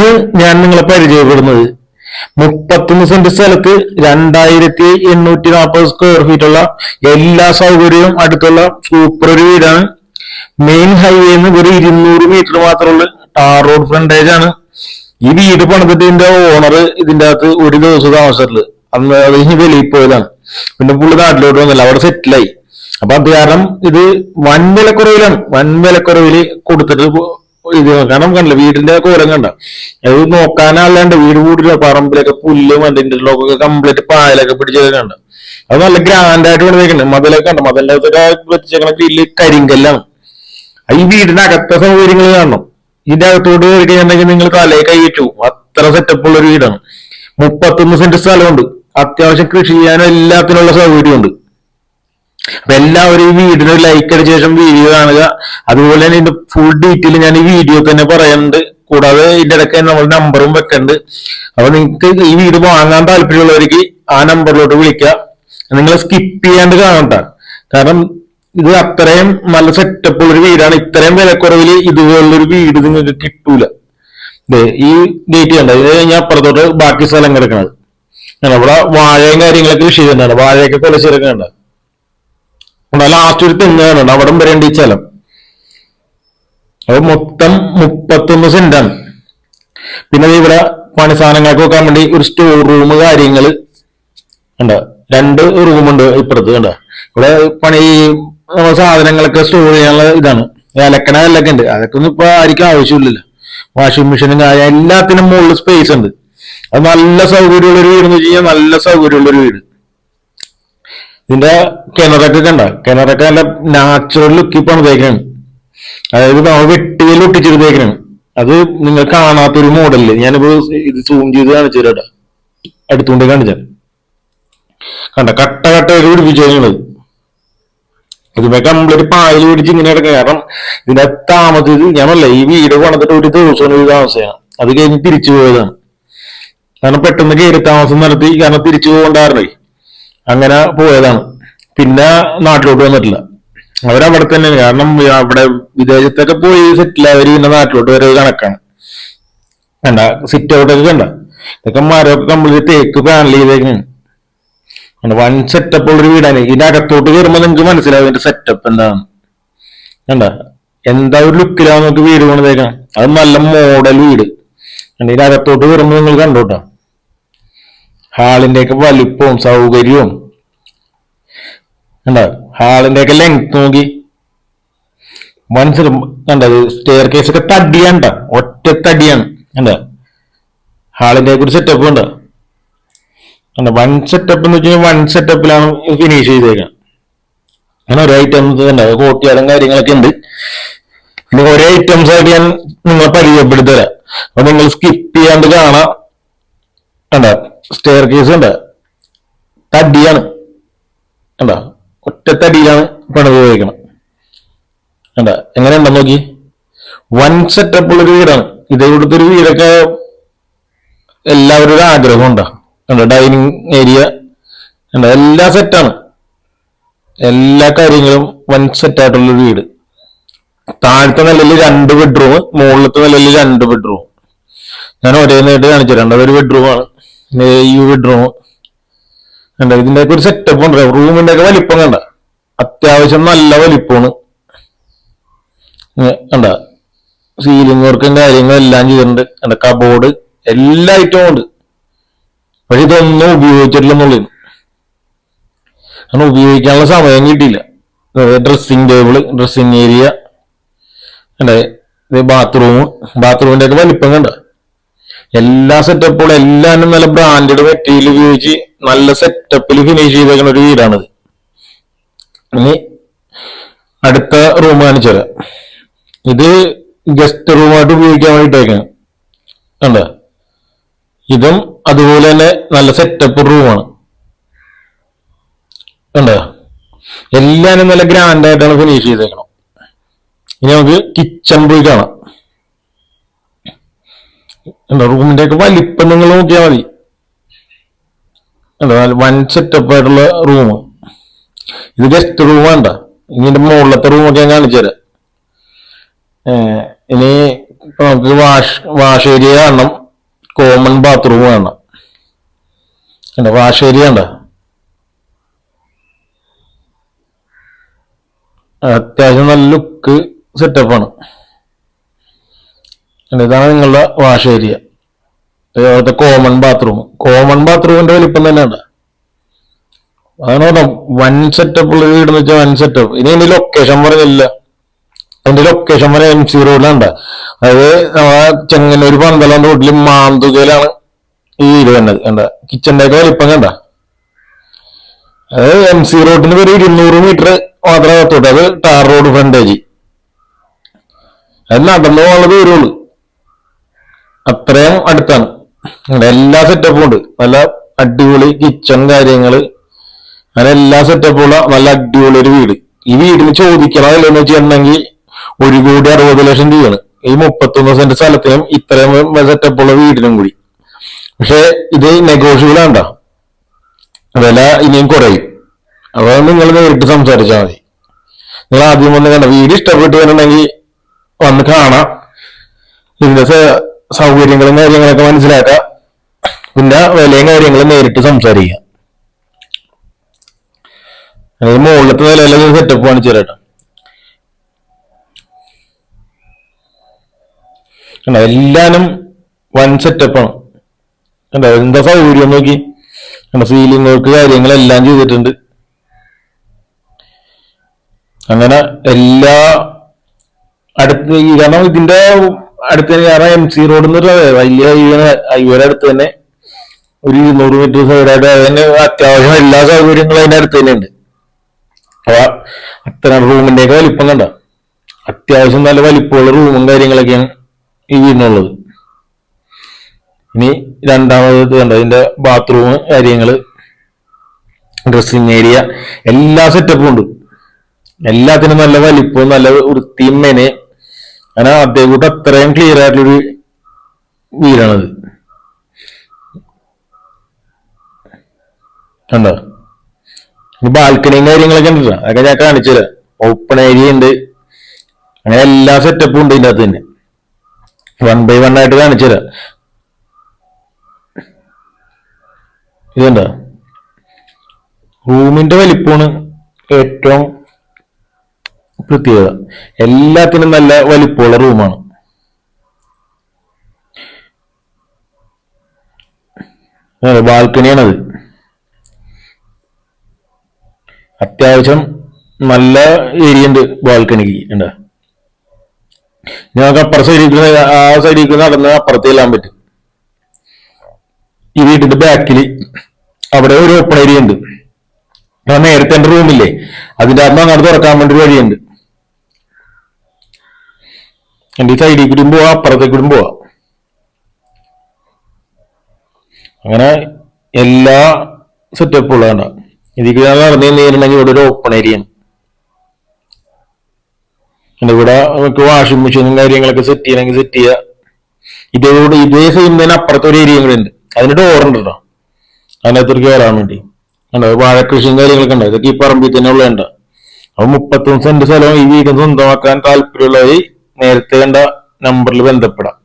ഇന്ന് ഞാൻ നിങ്ങളെ പരിചയപ്പെടുന്നത്. മുപ്പത്തൊന്ന് സെന്റ് സ്ഥലത്ത് രണ്ടായിരത്തി എണ്ണൂറ്റി നാൽപ്പത് സ്ക്വയർ ഫീറ്റ് ഉള്ള എല്ലാ സൗകര്യവും അടുത്തുള്ള സൂപ്പർ ഒരു വീടാണ്. മെയിൻ ഹൈവേന്ന് ഒരു ഇരുന്നൂറ് മീറ്റർ മാത്രമുള്ള ടാർ റോഡ് ഫ്രണ്ടേജ് ആണ്. ഈ വീട് പണിതിട്ട് ഇതിന്റെ ഓണർ ഇതിന്റെ അകത്ത് ഒരു ദിവസം താമസിച്ചിട്ടുള്ളത് അന്ന് അത് ഇനി വെളിയിൽ പോയതാണ്. പിന്നെ പുള്ളി നാട്ടിലോട്ട് വന്നില്ല. അവിടെ സെറ്റിലായി അപ്പൊ അത് കാരണം ഇത് വൻ വിലക്കുറവിലാണ്. വൻ വിലക്കുറവിൽ കൊടുത്തിട്ട് ഇത് കാരണം കണ്ടില്ല വീടിന്റെ കോലം കണ്ട. അത് നോക്കാനല്ലാണ്ട് വീട് കൂടില്ല പറമ്പിലൊക്കെ പുല്ലും അതിന്റെ ഒക്കെ കംപ്ലീറ്റ് പായലൊക്കെ പിടിച്ചത് കണ്ട. അത് നല്ല ഗ്രാൻഡ് ആയിട്ട് പണിതേക്കുന്നുണ്ട് മതിലൊക്കെ കണ്ട. മതിലിന്റെ അകത്തൊക്കെ വെച്ചേക്കണ ഗ്രില്ല് കരിങ്കല്ലാണ്. ഈ വീടിന്റെ അകത്തെ സൗകര്യങ്ങൾ കാണണം. ഇതിന്റെ അകത്തോട്ട് കയറി നിങ്ങൾ തലയെ കൈ വെച്ചു. അത്ര സെറ്റപ്പ് ഉള്ള ഒരു വീടാണ്. മുപ്പത്തൊന്ന് സെന്റ് സ്ഥലമുണ്ട്. അത്യാവശ്യം കൃഷി ചെയ്യാനും എല്ലാത്തിനുള്ള സൗകര്യമുണ്ട്. അപ്പൊ എല്ലാവരും ഈ വീഡിയോ ലൈക്ക് അടിച്ച ശേഷം വീഡിയോ കാണുക. അതുപോലെ തന്നെ ഇതിന്റെ ഫുൾ ഡീറ്റെയിൽ ഞാൻ ഈ വീഡിയോ തന്നെ പറയുന്നുണ്ട്. കൂടാതെ ഇതിന്റെ ഇടയ്ക്ക് നമ്മൾ നമ്പറും വെക്കുന്നുണ്ട് അപ്പൊ നിങ്ങൾക്ക് ഈ വീട് വാങ്ങാൻ താല്പര്യമുള്ളവർക്ക് ആ നമ്പറിലോട്ട് വിളിക്കുക നിങ്ങൾ സ്കിപ്പ് ചെയ്യാണ്ട് കാണണ്ട. കാരണം ഇത് അത്രയും നല്ല സെറ്റപ്പ് ഉള്ള ഒരു വീടാണ്. ഇത്രയും വിലക്കുറവിൽ ഇതുപോലുള്ളൊരു വീട് നിങ്ങൾക്ക് കിട്ടൂല. ഈ ഗേറ്റ് കണ്ട? ഇത് കഴിഞ്ഞാൽ അപ്പുറത്തോട്ട് ബാക്കി സ്ഥലം കണ്ടോ, ഇവിടെ വാഴയും കാര്യങ്ങളൊക്കെ കൃഷി ചെയ്യുന്നതാണ് വാഴയൊക്കെ കൊലച്ചെടുക്കുന്നുണ്ട് ലാസ്റ്റ് ഒരു തെങ്ങ് കാണുന്നുണ്ട്. അവിടെ വരേണ്ട ഈ സ്ഥലം അത് മൊത്തം മുപ്പത്തൊന്ന് സെന്റാണ് പിന്നെ ഇവിടെ പണി സാധനങ്ങൾക്ക് വെക്കാൻ വേണ്ടി ഒരു സ്റ്റോർ റൂം കാര്യങ്ങൾ ഉണ്ട്. രണ്ട് റൂമുണ്ട് ഇപ്പുറത്ത് കണ്ട? ഇവിടെ പണി സാധനങ്ങൾക്ക് സാധനങ്ങളൊക്കെ സ്റ്റോർ ചെയ്യാനുള്ള ഇതാണ്. അലക്കണ കല്ലൊക്കെ ഉണ്ട്. അതൊക്കെ ഒന്നും ഇപ്പൊ ആർക്കും ആവശ്യമില്ലല്ലോ. വാഷിംഗ് മെഷീനും കാര്യം എല്ലാത്തിനും മുകളിൽ സ്പേസ് ഉണ്ട്. അത് നല്ല സൗകര്യമുള്ള ഒരു വീട് എന്ന് വെച്ച് കഴിഞ്ഞാൽ നല്ല സൗകര്യമുള്ള ഒരു വീട്. ഇതിന്റെ കിണറൊക്കെ കണ്ട? കിണറൊക്കെ നല്ല നാച്ചുറൽ ലുക്കിൽ ഉപയോഗിക്കണം അതായത് നമ്മൾ വെട്ടിയിൽ ഒട്ടിച്ചിട്ട് ഉപയോഗിക്കണം അത് നിങ്ങൾ കാണാത്തൊരു മോഡലിൽ ഞാനിപ്പോ ഇത് സൂം ചെയ്ത് കാണിച്ചു തരാം അടുത്തുകൊണ്ട് കാണിച്ചാൽ കണ്ട? കട്ട കട്ട ഒരു കഴിഞ്ഞത് ഇതിപ്പോ കംപ്ലീറ്റ് പായൽ പിടിച്ച് ഇങ്ങനെ കിടക്കുക കാരണം ഇതിന്റെ താമസിച്ചത് ഞാനല്ല ഈ വീട് പണിതിട്ട് ഒരു ദിവസം ഒരു താമസമാണ്. അത് കഴിഞ്ഞ് തിരിച്ചു പോയതാണ്. കാരണം പെട്ടെന്ന് കയറി താമസം നടത്തി. കാരണം തിരിച്ചു പോകണ്ടായിരുന്നേ. അങ്ങനെ പോയതാണ്. പിന്നെ നാട്ടിലോട്ട് വന്നിട്ടില്ല. അവരവിടെ തന്നെ കാരണം അവിടെ വിദേശത്തൊക്കെ പോയി സെറ്റിൽ അവർ പിന്നെ നാട്ടിലോട്ട് വരെ കണക്കാണ്. കണ്ട? സിറ്റ് ഔട്ടൊക്കെ കണ്ട? ഇതൊക്കെ മരമൊക്കെ കംപ്ലീറ്റ് തേക്ക് പാനൽ ചെയ്തേക്കാണ് വൺ സെറ്റപ്പ് ഉള്ളൊരു വീടാണ്. ഇതിന്റെ അകത്തോട്ട് കയറുമ്പോൾ നിങ്ങൾക്ക് മനസ്സിലാവും ഇതിന്റെ സെറ്റപ്പ് എന്താണ് കണ്ട? എന്താ ഒരു ലുക്കിലാണ് നമുക്ക് വീട് പണിതേക്കണം? അത് നല്ല മോഡൽ വീട്. ഇതിന്റെ അകത്തോട്ട് കയറുമ്പോൾ നിങ്ങൾ കണ്ടോട്ടോ? ഹാളിന്റെ ഒക്കെ വലിപ്പവും സൗകര്യവും. കണ്ട? ഹാളിന്റെ ഒക്കെ ലെങ്ത് നോക്കി മനസ്സിലും കണ്ടത് സ്റ്റെയർ കേസ് ഒക്കെ തടിയാണ്ട ഒറ്റ തടിയാണ്. കണ്ട? ഹാളിന്റെ ഒരു സെറ്റപ്പ് ഉണ്ട്. കണ്ട വൺ സെറ്റപ്പ് എന്ന് വെച്ചാൽ വൺ സെറ്റപ്പിലാണ് ഫിനിഷ് ചെയ്തേക്കാം അങ്ങനെ ഐറ്റംസ് ഉണ്ട് കോട്ടിയാടും കാര്യങ്ങളൊക്കെ ഉണ്ട്. പിന്നെ ഓരോ ഐറ്റംസ് ആയിട്ട് ഞാൻ നിങ്ങളെ പരിചയപ്പെടുത്തി തരാം അപ്പൊ നിങ്ങൾ സ്കിപ്പ് ചെയ്യാണ്ട് കാണാം. കണ്ട? സ്റ്റെയർ കേസ് ഉണ്ട് തടിയാണ്. കണ്ട? ഒറ്റ ഡീലാണ് പണിത് ഉപയോഗിക്കണം കണ്ട എങ്ങനെയുണ്ടെന്ന് നോക്കി. വൺ സെറ്റപ്പ് ഉള്ളൊരു വീടാണ്. ഇത് ഇവിടുത്തെ ഒരു വീടൊക്കെ എല്ലാവരുടെ ആഗ്രഹം ഉണ്ടാ? കണ്ട? ഡൈനിങ് ഏരിയ കണ്ട? എല്ലാ സെറ്റാണ് എല്ലാ കാര്യങ്ങളും വൺ സെറ്റായിട്ടുള്ളൊരു വീട്. താഴത്തെ നിലയിൽ രണ്ട് ബെഡ്റൂം മുകളിലത്തെ നിലയിൽ രണ്ട് ബെഡ്റൂം ഞാൻ ഒരേ നേരിട്ട് കാണിച്ചു തരാം. ഒരു ബെഡ്റൂമാണ് ഈ ബെഡ്റൂം കണ്ട? ഇതിന്റെയൊക്കെ ഒരു സെറ്റപ്പ് ഉണ്ട് റൂമിന്റെ ഒക്കെ വലിപ്പം കണ്ട? അത്യാവശ്യം നല്ല വലിപ്പമാണ്. കണ്ട സീലിംഗ് വർക്കും കാര്യങ്ങളും എല്ലാം ചെയ്തിട്ടുണ്ട്. കണ്ട കബോർഡ് എല്ലാ ഐറ്റവും ഉണ്ട്. പക്ഷെ ഇതൊന്നും ഉപയോഗിച്ചിട്ടില്ലെന്നുള്ളത് കാരണം ഉപയോഗിക്കാനുള്ള സമയം കിട്ടിയില്ല. ഡ്രസ്സിംഗ് ടേബിൾ ഡ്രസ്സിംഗ് ഏരിയ ഇത് ബാത്റൂം ബാത്റൂമിന്റെ ഒക്കെ വലിപ്പം കണ്ട. എല്ലാ സെറ്റപ്പുകളും എല്ലാം നല്ല ബ്രാൻഡഡ് മെറ്റീരിയൽ ഉപയോഗിച്ച് നല്ല സെറ്റപ്പിൽ ഫിനിഷ് ചെയ്തേക്കുന്ന ഒരു വീടാണിത്. ഇനി അടുത്ത റൂമാണ് ചില. ഇത് ഗസ്റ്റ് റൂമായിട്ട് ഉപയോഗിക്കാൻ വേണ്ടിട്ടേക്കാണ് കണ്ട? ഇതും അതുപോലെ തന്നെ നല്ല സെറ്റപ്പ് റൂമാണ് കണ്ട? എല്ലാരും നല്ല ഗ്രാൻഡ് ആയിട്ടാണ് ഫിനിഷ് ചെയ്തേക്കണം ഇനി നമുക്ക് കിച്ചൺ പോയി കാണാം. റൂമിന്റെ ഒക്കെ വലിപ്പം നിങ്ങൾ നോക്കിയാൽ മതി. വൺ സെറ്റപ്പ് ആയിട്ടുള്ള റൂം ഇത് ഗസ്റ്റ് റൂം വേണ്ട. ഇതിന്റെ മുകളിലത്തെ റൂമൊക്കെ ഞാൻ കാണിച്ചു തരാം. ഏർ ഇനി നമുക്ക് വാഷ് വാഷ് ഏരിയ കാണണം കോമൺ ബാത്റൂം വേണം. കണ്ടോ? വാഷ് ഏരിയ ഉണ്ടോ? അത്യാവശ്യം നല്ല ലുക്ക് സെറ്റപ്പാണ് ഇതാണ് നിങ്ങളുടെ വാഷ് ഏരിയ അതേപോലത്തെ കോമൺ ബാത്റൂം കോമൺ ബാത്റൂമിന്റെ വലിപ്പം തന്നെ ഉണ്ട് അതാണ് വൺ സെറ്റപ്പ് ഉള്ള വീട് എന്ന് വെച്ചാൽ വൺ സെറ്റപ്പ് ഇനി എന്റെ ലൊക്കേഷൻ പറഞ്ഞില്ല എന്റെ ലൊക്കേഷൻ പറഞ്ഞ എം സി റോഡിലുണ്ട് അതായത് നമ്മളെ ചെങ്ങന്നൂർ പന്തളം റോഡിൽ മാന്തുകയിലാണ് ഈ വീട് വന്നത് കണ്ട? കിച്ചന്റെ ഒക്കെ വലിപ്പം കണ്ട? അത് എം സി റോഡിന് ഒരു ഇരുന്നൂറ് മീറ്റർ മാത്രമേ എത്തോട്ട് അത് ടാർ റോഡ് ഫ്രണ്ടേജ് അത് നടന്നു പോകുന്ന ദൂരമുള്ളൂ. അത്രയും അടുത്താണ്. അങ്ങനെ എല്ലാ സെറ്റപ്പും ഉണ്ട്. നല്ല അടിപൊളി കിച്ചൺ കാര്യങ്ങൾ. അങ്ങനെ എല്ലാ സെറ്റപ്പുള്ള നല്ല അടിപൊളി ഒരു വീട്. ഈ വീടിന് ചോദിക്കണമല്ലെന്ന് വെച്ചിട്ടുണ്ടെങ്കിൽ ഒരു കോടി അറുപത് ലക്ഷം രൂപയാണ്. ഈ മുപ്പത്തൊന്ന് സെന്റ് സ്ഥലത്തിനും ഇത്രയും സെറ്റപ്പുള്ള വീടിനും കൂടി. പക്ഷെ ഇത് നെഗോഷ്യബിൾ ആണ്ട വില ഇനിയും കുറയും. അപ്പൊ നിങ്ങൾ നേരിട്ട് സംസാരിച്ചാൽ മതി. നിങ്ങൾ ആദ്യം വന്ന് കണ്ട വീട് ഇഷ്ടപ്പെട്ടു വരണമെങ്കിൽ വന്ന് കാണാം. ഇതിന്റെ സൗകര്യങ്ങളും കാര്യങ്ങളൊക്കെ മനസ്സിലാക്കാം. പിന്നെ വിലയും കാര്യങ്ങളും നേരിട്ട് സംസാരിക്കാം. അത് മുകളിലത്തെ നിലയിലെ സെറ്റപ്പ് ആണ് തരാട്ടോ കണ്ടോ എല്ലാനും വൻ സെറ്റപ്പാണ് കണ്ടോ എന്താ സൗകര്യം നോക്കി. കണ്ടോ സീലിംഗ് വർക്ക് കാര്യങ്ങളെല്ലാം ചെയ്തിട്ടുണ്ട്. അങ്ങനെ എല്ലാ അടുത്ത് ഈ കാരണം ഇതിന്റെ അടുത്ത് തന്നെ കാരണം എം സി റോഡ് എന്ന് പറഞ്ഞാൽ വലിയ ഹൈവേയുടെ അടുത്ത് തന്നെ ഒരു ഇരുന്നൂറ് മീറ്റർ സൈഡായിട്ട് അതിന് അത്യാവശ്യം എല്ലാ സൗകര്യങ്ങളും അതിന്റെ അടുത്ത് തന്നെ ഉണ്ട്. അപ്പൊ അത്തരം റൂമിന്റെ ഒക്കെ വലിപ്പം കണ്ട? അത്യാവശ്യം നല്ല വലിപ്പമുള്ള റൂമും കാര്യങ്ങളൊക്കെയാണ് ഈ വീടിനുള്ളത്. ഇനി രണ്ടാമത് കണ്ട? ഇതിന്റെ ബാത്റൂം കാര്യങ്ങൾ ഡ്രസ്സിങ് ഏരിയ എല്ലാ സെറ്റപ്പും ഉണ്ട്. എല്ലാത്തിനും നല്ല വലിപ്പവും നല്ല വൃത്തിയും മെനെ അങ്ങനെ അദ്ദേഹം കൂട്ട് അത്രയും ക്ലിയർ ആയിട്ടുള്ളൊരു വീടാണത്. കണ്ടോ? ബാൽക്കണിയും കാര്യങ്ങളൊക്കെ ഉണ്ട് അതൊക്കെ ഞാൻ കാണിച്ചു തരാം. ഓപ്പൺ ഏരിയ ഉണ്ട്. അങ്ങനെ എല്ലാ സെറ്റപ്പും ഉണ്ട് ഇതിന്റെ അകത്ത് തന്നെ. വൺ ബൈ വൺ ആയിട്ട് കാണിച്ചു തരാം. ഇതുണ്ടോ റൂമിന്റെ വലിപ്പമാണ് ഏറ്റവും പ്രത്യേകത. എല്ലാത്തിനും നല്ല വലിപ്പമുള്ള റൂമാണ്. ബാൽക്കണിയാണത് അത്യാവശ്യം നല്ല ഏരിയ ഉണ്ട് ബാൽക്കണിക്ക് ഉണ്ടാ ഞങ്ങൾക്ക് അപ്പുറ സൈഡിൽ ആ സൈഡിൽ നടന്ന് അപ്പുറത്ത് ചെല്ലാൻ പറ്റും. ഈ വീടിന്റെ ബാക്കിൽ അവിടെ ഒരു ഓപ്പൺ ഏരിയ ഉണ്ട്. ഞാൻ നേരത്തെ എന്റെ റൂമില്ലേ അതിന്റെ അകത്ത് അങ്ങോട്ട് തുറക്കാൻ വേണ്ടി ഒരു വഴിയുണ്ട്. എന്റെ ഈ സൈഡിൽ കൂടി പോവാ അപ്പുറത്തേക്ക് കൂടി പോവാ. അങ്ങനെ എല്ലാ സെറ്റപ്പും ഉള്ളതാണ് ഇതിക്ക് നടന്നു കഴിഞ്ഞിട്ടുണ്ടെങ്കിൽ ഇവിടെ ഒരു ഓപ്പൺ ഏരിയ ഇവിടെ നമുക്ക് വാഷിംഗ് മെഷീനും കാര്യങ്ങളൊക്കെ സെറ്റ് ചെയ്യണമെങ്കിൽ സെറ്റ് ചെയ്യുക. ഇതോട് ഇതേ സെയിം തന്നെ അപ്പുറത്തെ ഒരു ഏരിയ കൂടെ ഉണ്ട്. അതിന് ഡോറുണ്ട് കേട്ടോ. അതിനകത്തേക്ക് കയറാൻ വേണ്ടി. ഉണ്ടോ വാഴക്കൃഷിയും കാര്യങ്ങളൊക്കെ ഉണ്ട്. ഇതൊക്കെ ഈ പറമ്പിൽ തന്നെ ഉള്ളതുണ്ട് അപ്പൊ മുപ്പത്തൊന്ന് സെന്റ് സ്ഥലം ഈ വീട് സ്വന്തമാക്കാൻ താല്പര്യമുള്ളവർ നേരത്തെ കണ്ട നമ്പറിൽ ബന്ധപ്പെടാം.